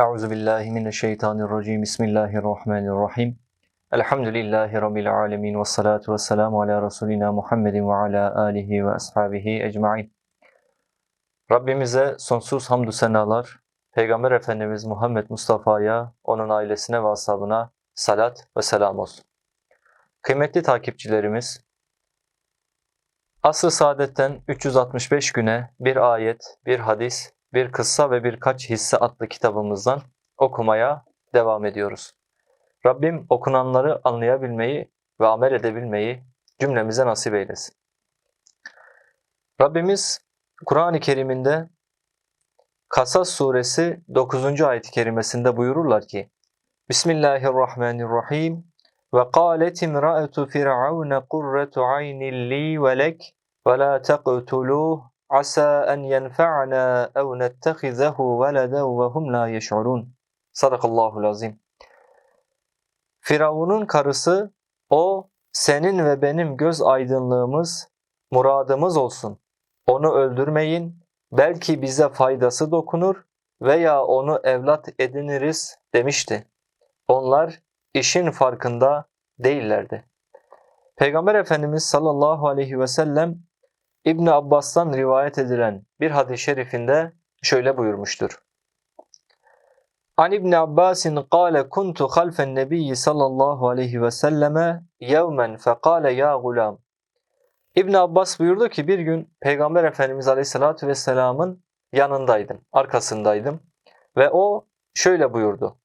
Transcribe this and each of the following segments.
Euzu billahi mineşşeytanirracim. Bismillahirrahmanirrahim. Elhamdülillahi rabbil alamin ve salatu vesselamu ala resulina Muhammedin ve ala alihi ve ashabihi ecmaîn. Rabbimize sonsuz hamdü senalar, Peygamber Efendimiz Muhammed Mustafa'ya, onun ailesine ve ashabına salat ve selam olsun. Kıymetli takipçilerimiz, Asr-ı Saadet'ten 365 güne bir ayet, bir hadis, bir kıssa ve birkaç hisse adlı kitabımızdan okumaya devam ediyoruz. Rabbim okunanları anlayabilmeyi ve amel edebilmeyi cümlemize nasip eylesin. Rabbimiz Kur'an-ı Kerim'inde Kasas suresi 9. ayet-i kerimesinde buyururlar ki Bismillahirrahmanirrahim ve qalet imra'atu fir'aun qurratu aynin li ve lek ve la taqtuluh asa en yenfa'na ev nettehizehu veleden ve hum la yeş'urun. Sadakallahu azim. Firavun'un karısı o senin ve benim göz aydınlığımız, muradımız olsun. Onu öldürmeyin, belki bize faydası dokunur veya onu evlat ediniriz demişti. Onlar işin farkında değillerdi. Peygamber Efendimiz sallallahu aleyhi ve sellem ibn Abbas'tan rivayet edilen bir hadis-i şerifinde şöyle buyurmuştur. An İbn Abbasin kâle kuntu halfen nebiyyi sallallahu aleyhi ve selleme yevmen fekâle ya gulam. İbn Abbas buyurdu ki bir gün Peygamber Efendimiz aleyhissalatu vesselamın yanındaydım, arkasındaydım ve o şöyle buyurdu.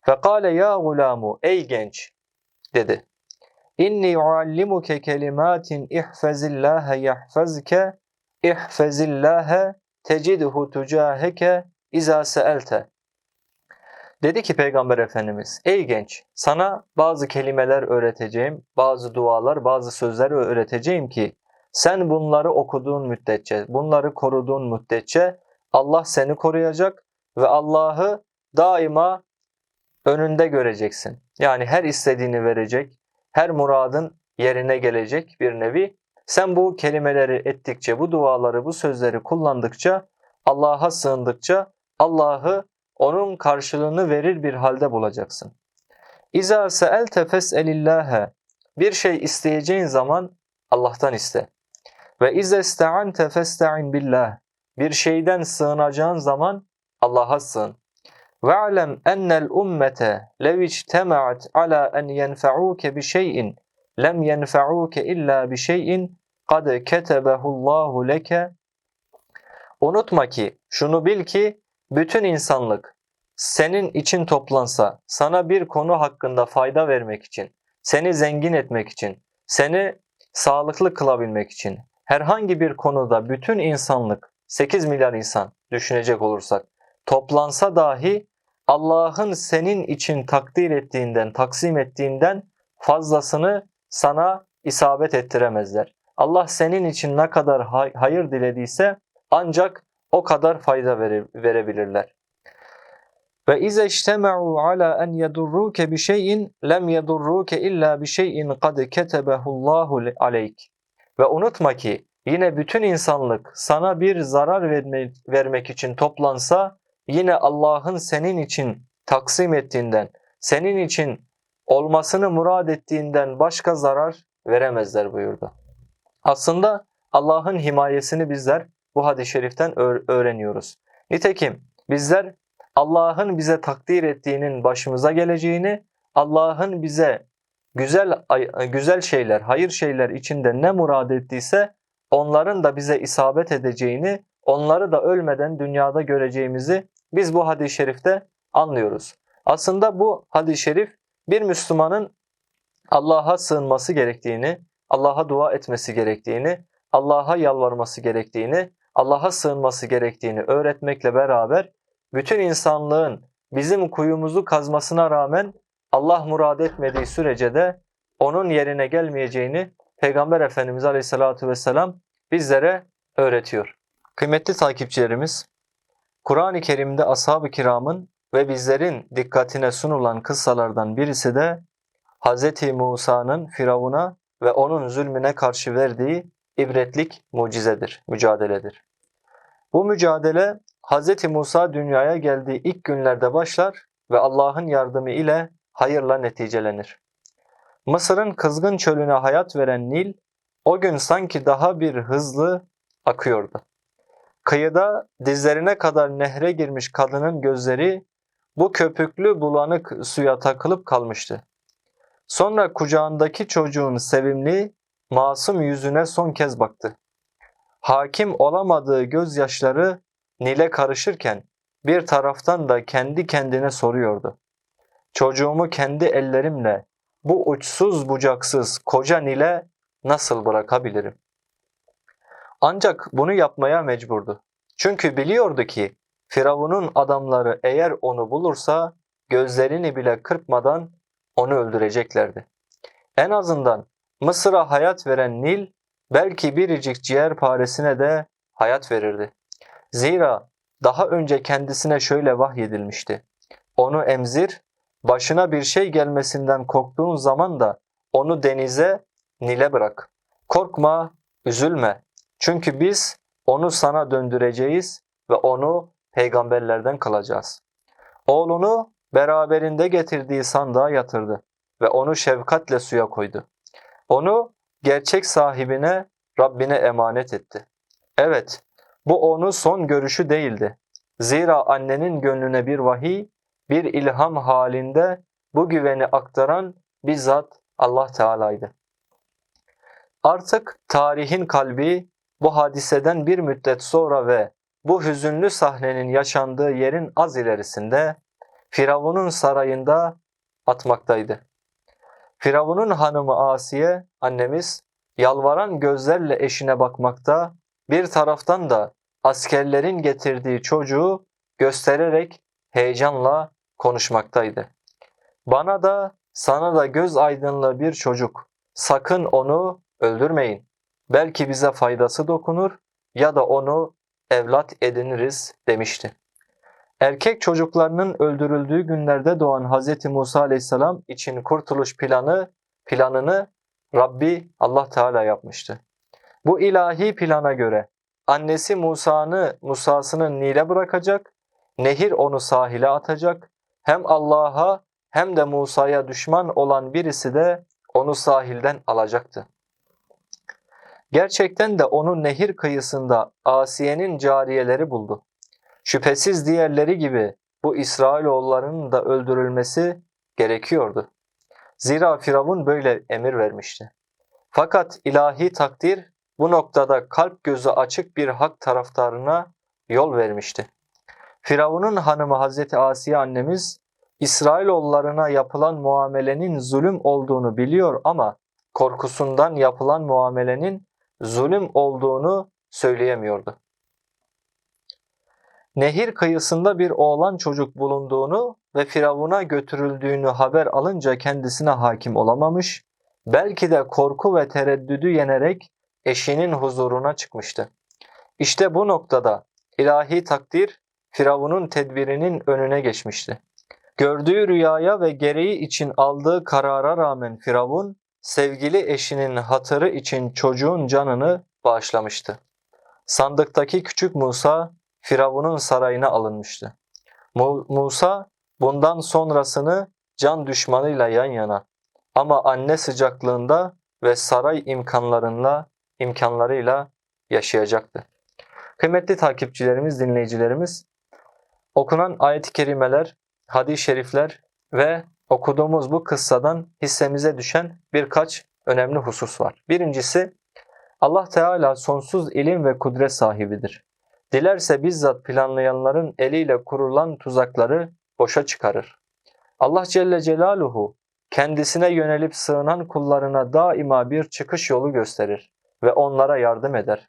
Fekale ya gulamu ey genç dedi. İnni uallimuke kelimatin ihfazillâhe yahfazke ihfazillâhe tecidhu tucaheke izâ seelte. Dedi ki Peygamber Efendimiz, ey genç sana bazı kelimeler öğreteceğim, bazı dualar, bazı sözler öğreteceğim ki sen bunları okuduğun müddetçe, bunları koruduğun müddetçe Allah seni koruyacak ve Allah'ı daima önünde göreceksin. Yani her istediğini verecek, her muradın yerine gelecek bir nevi. Sen bu kelimeleri ettikçe, bu duaları, bu sözleri kullandıkça, Allah'a sığındıkça Allah'ı onun karşılığını verir bir halde bulacaksın. İza se'elte fes'elillâhe Bir şey isteyeceğin zaman Allah'tan iste. Ve ize ista'ante festa'in billah. Bir şeyden sığınacağın zaman Allah'a sığın. وَاعْلَمْ أَنَّ الْأُمَّةَ لَوْ اجْتَمَعَتْ عَلَى أَنْ يَنْفَعُوكَ بِشَيْءٍ لَمْ يَنْفَعُوكَ إِلَّا بِشَيْءٍ قَدْ كَتَبَهُ اللّٰهُ لَكَ Unutma ki, şunu bil ki, bütün insanlık senin için toplansa, sana bir konu hakkında fayda vermek için, seni zengin etmek için, seni sağlıklı kılabilmek için, herhangi bir konuda bütün insanlık, 8 milyar insan düşünecek olursak, toplansa dahi Allah'ın senin için takdir ettiğinden, taksim ettiğinden fazlasını sana isabet ettiremezler. Allah senin için ne kadar hayır dilediyse ancak o kadar fayda verebilirler. Ve ize ictema'u ala en yedurruke bi şeyin lem yedurruke illa bi şeyin kad ketebehullahu aleyk. Ve unutma ki yine bütün insanlık sana bir zarar vermek için toplansa yine Allah'ın senin için taksim ettiğinden, senin için olmasını murad ettiğinden başka zarar veremezler buyurdu. Aslında Allah'ın himayesini bizler bu hadis-i şeriften öğreniyoruz. Nitekim bizler Allah'ın bize takdir ettiğinin başımıza geleceğini, Allah'ın bize güzel güzel şeyler, hayır şeyler içinde ne murad ettiyse onların da bize isabet edeceğini, onları da ölmeden dünyada göreceğimizi biz bu hadis-i şerifte anlıyoruz. Aslında bu hadis-i şerif bir Müslümanın Allah'a sığınması gerektiğini, Allah'a dua etmesi gerektiğini, Allah'a yalvarması gerektiğini, Allah'a sığınması gerektiğini öğretmekle beraber bütün insanlığın bizim kuyumuzu kazmasına rağmen Allah murad etmediği sürece de onun yerine gelmeyeceğini Peygamber Efendimiz Aleyhisselatü Vesselam bizlere öğretiyor. Kıymetli takipçilerimiz, Kur'an-ı Kerim'de ashab-ı kiramın ve bizlerin dikkatine sunulan kıssalardan birisi de Hz. Musa'nın Firavun'a ve onun zulmüne karşı verdiği ibretlik mucizedir, mücadeledir. Bu mücadele Hz. Musa dünyaya geldiği ilk günlerde başlar ve Allah'ın yardımı ile hayırla neticelenir. Mısır'ın kızgın çölüne hayat veren Nil, o gün sanki daha bir hızlı akıyordu. Kıyıda dizlerine kadar nehre girmiş kadının gözleri bu köpüklü bulanık suya takılıp kalmıştı. Sonra kucağındaki çocuğun sevimli, masum yüzüne son kez baktı. Hakim olamadığı gözyaşları Nil'e karışırken bir taraftan da kendi kendine soruyordu. Çocuğumu kendi ellerimle bu uçsuz bucaksız koca Nil'e nasıl bırakabilirim? Ancak bunu yapmaya mecburdu. Çünkü biliyordu ki Firavun'un adamları eğer onu bulursa gözlerini bile kırpmadan onu öldüreceklerdi. En azından Mısır'a hayat veren Nil belki biricik ciğer paresine de hayat verirdi. Zira daha önce kendisine şöyle vahyedilmişti. Onu emzir, başına bir şey gelmesinden korktuğun zaman da onu denize, Nil'e bırak. Korkma, üzülme. Çünkü biz onu sana döndüreceğiz ve onu peygamberlerden kılacağız. Oğlunu beraberinde getirdiği sandığa yatırdı ve onu şefkatle suya koydu. Onu gerçek sahibine, Rabbine emanet etti. Evet, bu onun son görüşü değildi. Zira annenin gönlüne bir vahiy, bir ilham halinde bu güveni aktaran bizzat Allah Teala'ydı. Artık tarihin kalbi bu hadiseden bir müddet sonra ve bu hüzünlü sahnenin yaşandığı yerin az ilerisinde Firavun'un sarayında atmaktaydı. Firavun'un hanımı Asiye annemiz yalvaran gözlerle eşine bakmakta, bir taraftan da askerlerin getirdiği çocuğu göstererek heyecanla konuşmaktaydı. Bana da sana da göz aydınlığı bir çocuk. Sakın onu öldürmeyin. Belki bize faydası dokunur ya da onu evlat ediniriz demişti. Erkek çocuklarının öldürüldüğü günlerde doğan Hz. Musa aleyhisselam için kurtuluş planı planını Rabbi Allah Teala yapmıştı. Bu ilahi plana göre annesi Musa'nı Musa'sını Nil'e bırakacak, nehir onu sahile atacak. Hem Allah'a hem de Musa'ya düşman olan birisi de onu sahilden alacaktı. Gerçekten de onu nehir kıyısında Asiye'nin cariyeleri buldu. Şüphesiz diğerleri gibi bu İsrailoğullarının da öldürülmesi gerekiyordu. Zira Firavun böyle emir vermişti. Fakat ilahi takdir bu noktada kalp gözü açık bir hak taraftarına yol vermişti. Firavun'un hanımı Hazreti Asiye annemiz İsrailoğullarına yapılan muamelenin zulüm olduğunu biliyor ama korkusundan yapılan muamelenin zulüm olduğunu söyleyemiyordu. Nehir kıyısında bir oğlan çocuk bulunduğunu ve Firavun'a götürüldüğünü haber alınca kendisine hakim olamamış, belki de korku ve tereddüdü yenerek eşinin huzuruna çıkmıştı. İşte bu noktada ilahi takdir Firavun'un tedbirinin önüne geçmişti. Gördüğü rüyaya ve gereği için aldığı karara rağmen Firavun, sevgili eşinin hatırı için çocuğun canını bağışlamıştı. Sandıktaki küçük Musa, Firavun'un sarayına alınmıştı. Musa, bundan sonrasını can düşmanıyla yan yana ama anne sıcaklığında ve saray imkanlarıyla imkanlarıyla yaşayacaktı. Kıymetli takipçilerimiz, dinleyicilerimiz, okunan ayet-i kerimeler, hadis-i şerifler ve okuduğumuz bu kıssadan hissemize düşen birkaç önemli husus var. Birincisi, Allah Teala sonsuz ilim ve kudret sahibidir. Dilerse bizzat planlayanların eliyle kurulan tuzakları boşa çıkarır. Allah Celle Celaluhu kendisine yönelip sığınan kullarına daima bir çıkış yolu gösterir ve onlara yardım eder.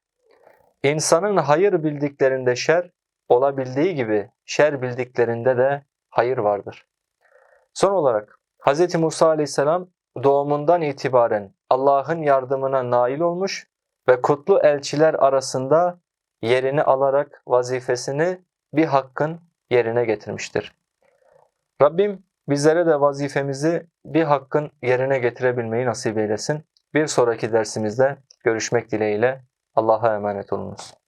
İnsanın hayır bildiklerinde şer, olabildiği gibi şer bildiklerinde de hayır vardır. Son olarak Hz. Musa aleyhisselam doğumundan itibaren Allah'ın yardımına nail olmuş ve kutlu elçiler arasında yerini alarak vazifesini bir hakkın yerine getirmiştir. Rabbim bizlere de vazifemizi bir hakkın yerine getirebilmeyi nasip eylesin. Bir sonraki dersimizde görüşmek dileğiyle Allah'a emanet olunuz.